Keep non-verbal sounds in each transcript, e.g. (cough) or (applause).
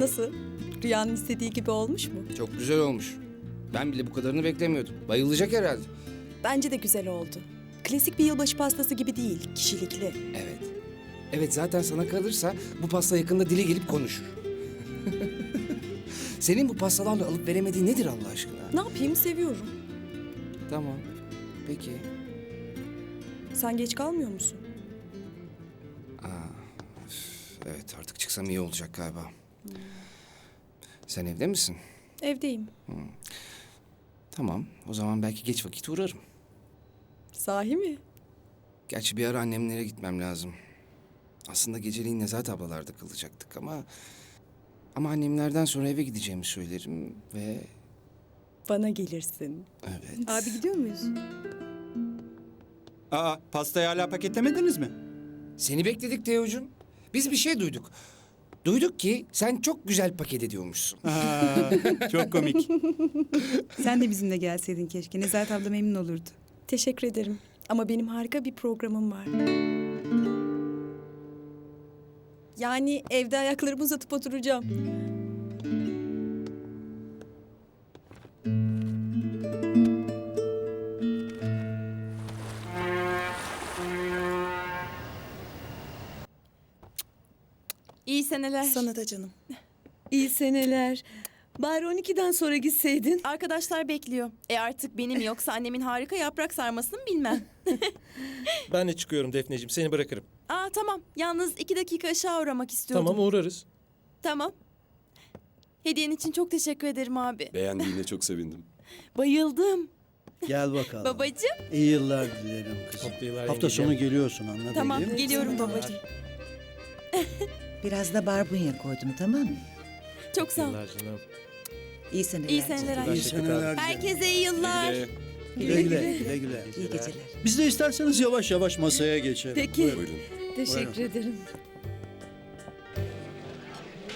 Nasıl? Rüyanın istediği gibi olmuş mu? Çok güzel olmuş. Ben bile bu kadarını beklemiyordum. Bayılacak herhalde. Bence de güzel oldu. Klasik bir yılbaşı pastası gibi değil, kişilikli. Evet. Evet zaten sana kalırsa bu pasta yakında dile gelip konuşur. (laughs) Senin bu pastalarla alıp veremediğin nedir Allah aşkına? Ne yapayım seviyorum. Tamam. Peki. Sen geç kalmıyor musun? Evet artık çıksam iyi olacak galiba. Sen evde misin? Evdeyim. Tamam. O zaman belki geç vakit uğrarım. Sahi mi? Gerçi bir ara annemlere gitmem lazım. Aslında geceliğin Nezahat ablalarda kalacaktık ama... Ama annemlerden sonra eve gideceğimi söylerim ve... Bana gelirsin. Evet. Abi gidiyor muyuz? Aa, pastayı hala paketlemediniz mi? Seni bekledik Teocuğum. Biz bir şey duyduk. Duyduk ki sen çok güzel paket ediyormuşsun. Aa, çok komik. (laughs) Sen de bizimle gelseydin keşke. Nezahat abla memnun olurdu. Teşekkür ederim. Ama benim harika bir programım var. Yani evde ayaklarımı uzatıp oturacağım. İyi seneler. Sana da canım. (laughs) İyi seneler. Bari 12'den sonra gitseydin. Arkadaşlar bekliyor. E artık benim yoksa annemin harika yaprak sarmasını bilmem. (laughs) Ben de çıkıyorum Defneciğim. Seni bırakırım. Aa tamam. Yalnız iki dakika aşağı uğramak istiyordum. Tamam uğrarız. Tamam. Hediyen için çok teşekkür ederim abi. Beğendiğine çok sevindim. (laughs) Bayıldım. Gel bakalım. Babacığım. İyi yıllar dilerim kızım. Hafta sonu geliyorsun anladın Tamam değil mi? geliyorum babacığım. Biraz da barbunya koydum tamam mı? Çok sağ ol. Yıllar canım. İyi seneler. İyi seneler İyi anne. seneler. Herkese iyi yıllar. Güle. Güle güle. Güle. İyi geceler. Biz de isterseniz yavaş yavaş masaya geçelim. Peki. Buyurun. Buyurun. Teşekkür ederim.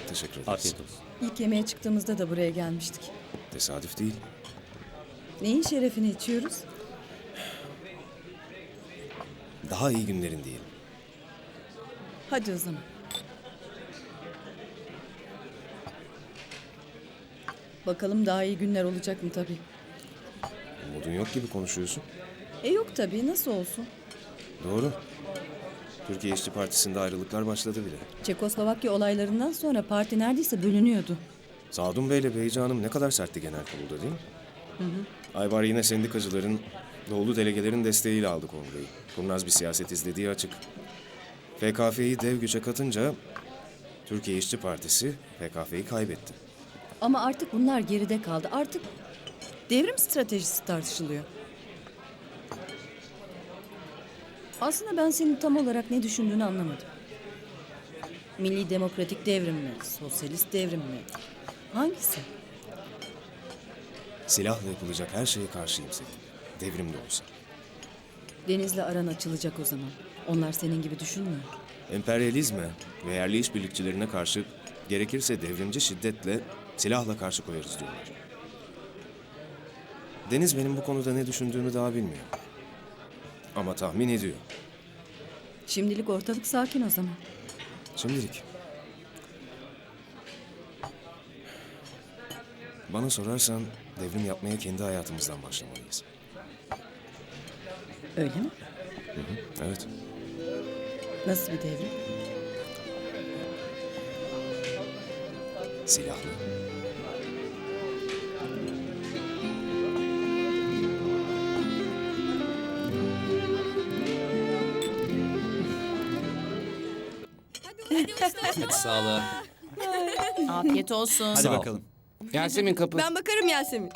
Teşekkür ederiz. Afiyet olsun. İlk yemeğe çıktığımızda da buraya gelmiştik. Tesadüf değil. Neyin şerefini içiyoruz? Daha iyi günlerin değil. Hadi o zaman. Bakalım daha iyi günler olacak mı tabii. Umudun yok gibi konuşuyorsun. E yok tabii nasıl olsun? Doğru. Türkiye İşçi Partisi'nde ayrılıklar başladı bile. Çekoslovakya olaylarından sonra parti neredeyse bölünüyordu. Sadun Bey ile Beyci Hanım ne kadar sertti genel kurulda değil mi? Aybar yine sendikacıların, doğulu delegelerin desteğiyle aldı kongreyi. Kurnaz bir siyaset izlediği açık. PKF'yi dev güce katınca Türkiye İşçi Partisi PKF'yi kaybetti. Ama artık bunlar geride kaldı. Artık devrim stratejisi tartışılıyor. Aslında ben senin tam olarak ne düşündüğünü anlamadım. Milli demokratik devrim mi? Sosyalist devrim mi? Hangisi? Silahla yapılacak her şeye karşıyım senin. Devrim de olsa. Deniz'le aran açılacak o zaman. Onlar senin gibi düşünmüyor. Emperyalizme ve yerli işbirlikçilerine karşı gerekirse devrimci şiddetle silahla karşı koyarız diyorlar. Deniz benim bu konuda ne düşündüğümü daha bilmiyor. Ama tahmin ediyor. Şimdilik ortalık sakin o zaman. Şimdilik. Bana sorarsan devrim yapmaya kendi hayatımızdan başlamalıyız. Öyle mi? Evet. Nasıl bir devrim? Silahlı. Hadi sağ ol. Afiyet olsun. Hadi Sağ ol. bakalım. Yasemin kapı. Ben bakarım Yasemin.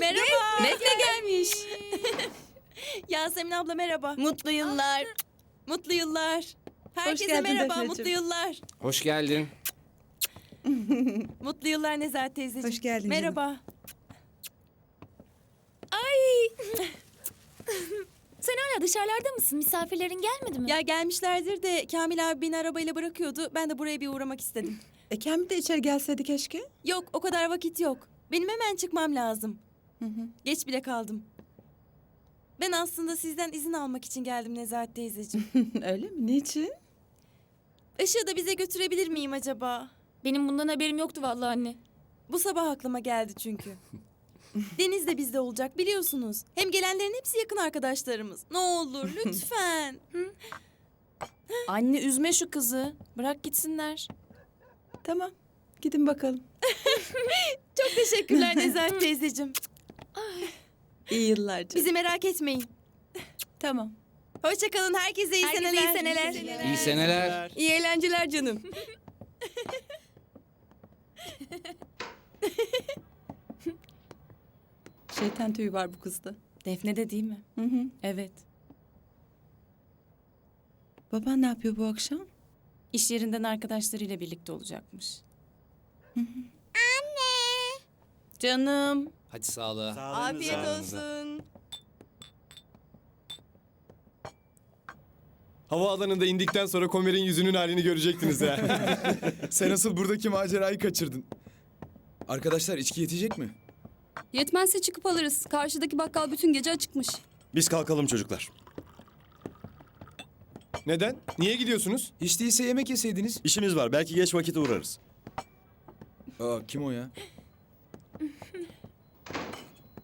Merhaba. Defne gelmiş. Yasemin abla merhaba. Mutlu yıllar. Mutlu yıllar. Herkese geldin merhaba. Defneciğim. Mutlu yıllar. Hoş geldin. Mutlu yıllar Nezahat teyzeciğim. Hoş geldin canım. Merhaba. Sen hala dışarılarda mısın? Misafirlerin gelmedi mi? Ya gelmişlerdir de Kamil abi beni arabayla bırakıyordu. Ben de buraya bir uğramak istedim. E Kamil de içeri gelseydi keşke. Yok o kadar vakit yok. Benim hemen çıkmam lazım. Geç bile kaldım. Ben aslında sizden izin almak için geldim Nezahat teyzeciğim. (laughs) Öyle mi? Niçin? Işığı da bize götürebilir miyim acaba? Benim bundan haberim yoktu vallahi anne. Bu sabah aklıma geldi çünkü. (laughs) Deniz de bizde olacak biliyorsunuz. Hem gelenlerin hepsi yakın arkadaşlarımız. Ne olur (laughs) lütfen. Anne üzme şu kızı. Bırak gitsinler. Tamam. Gidin bakalım. (laughs) Çok teşekkürler Nezahat teyzeciğim. İyi yıllar canım. Bizi merak etmeyin. Tamam. Hoşçakalın. Herkese iyi Herkese seneler. iyi seneler. İyi seneler. İyi eğlenceler canım. (laughs) Şeytan tüyü var bu kızda. Defne de değil mi? Hı hı. Evet. Baban ne yapıyor bu akşam? İş yerinden arkadaşlarıyla birlikte olacakmış. Anne. Canım. Hadi sağlığa. Afiyet olsun. Havaalanında indikten sonra Komer'in yüzünün halini görecektiniz ha. (laughs) Sen asıl buradaki macerayı kaçırdın. Arkadaşlar içki yetecek mi? Yetmezse çıkıp alırız. Karşıdaki bakkal bütün gece açıkmış. Biz kalkalım çocuklar. Neden? Niye gidiyorsunuz? Hiç değilse yemek yeseydiniz. İşimiz var. Belki geç vakit uğrarız. Aa, kim o ya?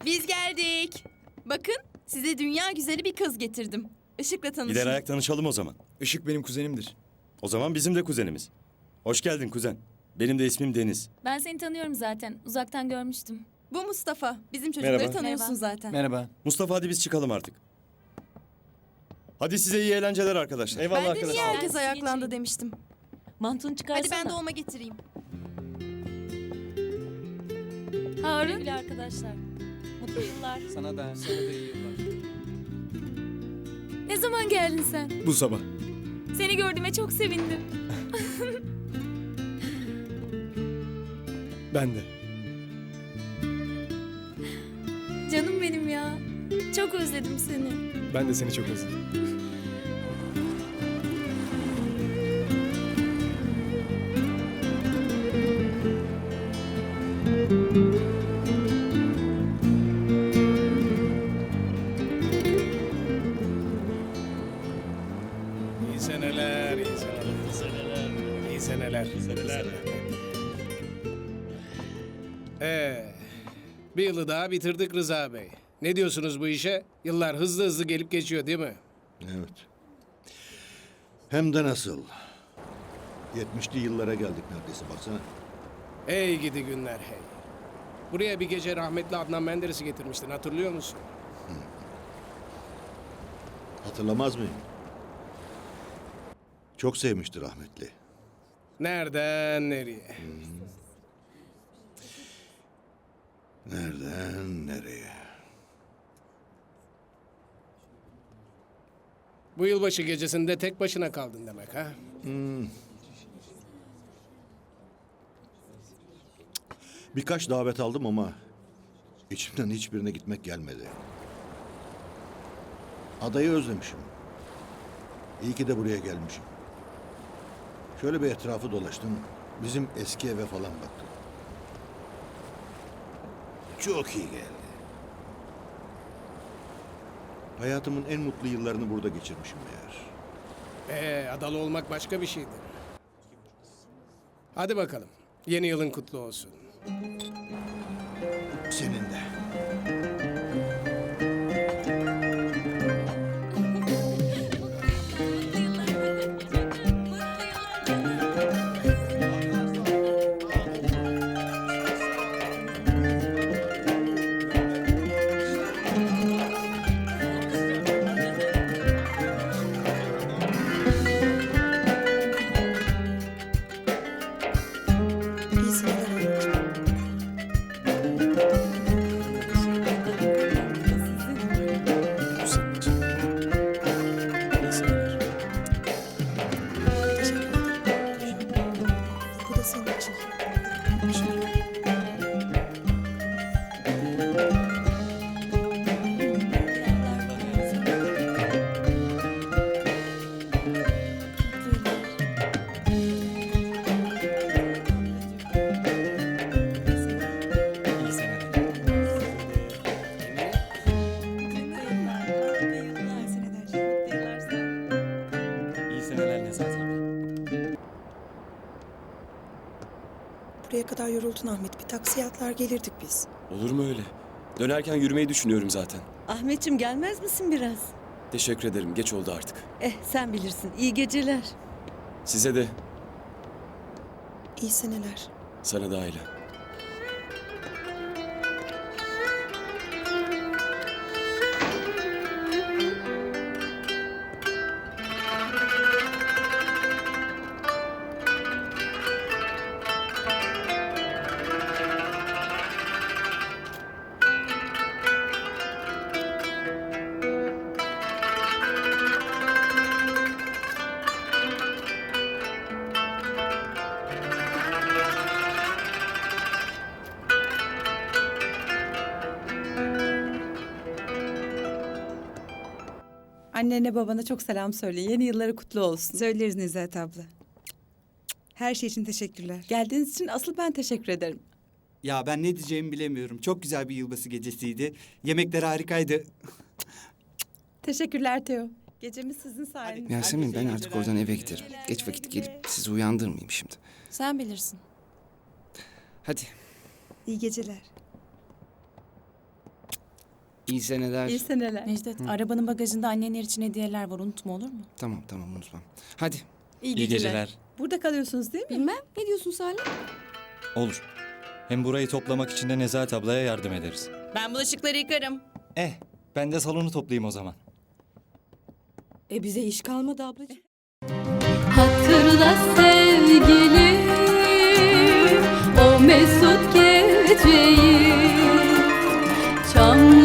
Biz geldik. Bakın size dünya güzeli bir kız getirdim. Işık'la tanışın. Gider ayak tanışalım o zaman. Işık benim kuzenimdir. O zaman bizim de kuzenimiz. Hoş geldin kuzen. Benim de ismim Deniz. Ben seni tanıyorum zaten. Uzaktan görmüştüm. Bu Mustafa. Bizim çocukları Merhaba. tanıyorsun Merhaba. zaten. Merhaba. Mustafa hadi biz çıkalım artık. Hadi size iyi eğlenceler arkadaşlar. Eyvallah ben de arkadaşlar. niye herkes Ben ayaklandı geçeyim. demiştim. Mantığını çıkarsana. Hadi ben dolma getireyim. Harun. Sevgili arkadaşlar. Mutlu yıllar. Sana da. Sana da iyi yıllar. Ne zaman geldin sen? Bu sabah. Seni gördüğüme çok sevindim. (laughs) Ben de. Canım benim ya. Çok özledim seni. Ben de seni çok özledim. Seneler. Seneler. Ee, bir yılı daha bitirdik Rıza Bey. Ne diyorsunuz bu işe? Yıllar hızlı hızlı gelip geçiyor değil mi? Evet. Hem de nasıl. 70'li yıllara geldik neredeyse baksana. Hey gidi günler hey. Buraya bir gece rahmetli Adnan Menderes'i getirmiştin hatırlıyor musun? Hatırlamaz mıyım? Çok sevmişti rahmetli. Nereden nereye? Nereden nereye? Bu yılbaşı gecesinde tek başına kaldın demek ha? Birkaç davet aldım ama içimden hiçbirine gitmek gelmedi. Adayı özlemişim. İyi ki de buraya gelmişim. Şöyle bir etrafı dolaştım. Bizim eski eve falan baktım. Çok iyi geldi. Hayatımın en mutlu yıllarını burada geçirmişim meğer. Ee, adalı olmak başka bir şeydir. Hadi bakalım. Yeni yılın kutlu olsun. Senin yoruldun Ahmet. Bir taksiye atlar gelirdik biz. Olur mu öyle? Dönerken yürümeyi düşünüyorum zaten. Ahmetçim gelmez misin biraz? Teşekkür ederim. Geç oldu artık. Eh sen bilirsin. İyi geceler. Size de, İyi seneler. sana da aile. Annene babana çok selam söyle. Yeni yılları kutlu olsun. Söyleriz Nezahat abla. Her şey için teşekkürler. Geldiğiniz için asıl ben teşekkür ederim. Ya ben ne diyeceğimi bilemiyorum. Çok güzel bir yılbaşı gecesiydi. Yemekler harikaydı. (laughs) Teşekkürler Teo. Gecemiz sizin sayenizde. Yasemin ben artık oradan eve giderim. Geç vakit gelip sizi uyandırmayayım şimdi. Sen bilirsin. Hadi. İyi geceler. İyi seneler. İyi seneler. Necdet arabanın bagajında annenler için hediyeler var unutma olur mu? Tamam tamam unutmam. Hadi. İyi geceler. Burada kalıyorsunuz değil mi? Bilmem ne diyorsun Salih? Olur. Hem burayı toplamak için de Nezahat ablaya yardım ederiz. Ben bulaşıkları yıkarım. Eh, ben de salonu toplayayım o zaman. E bize iş kalmadı ablacığım. Hatırla sevgilim o mesut geceyi Çamlı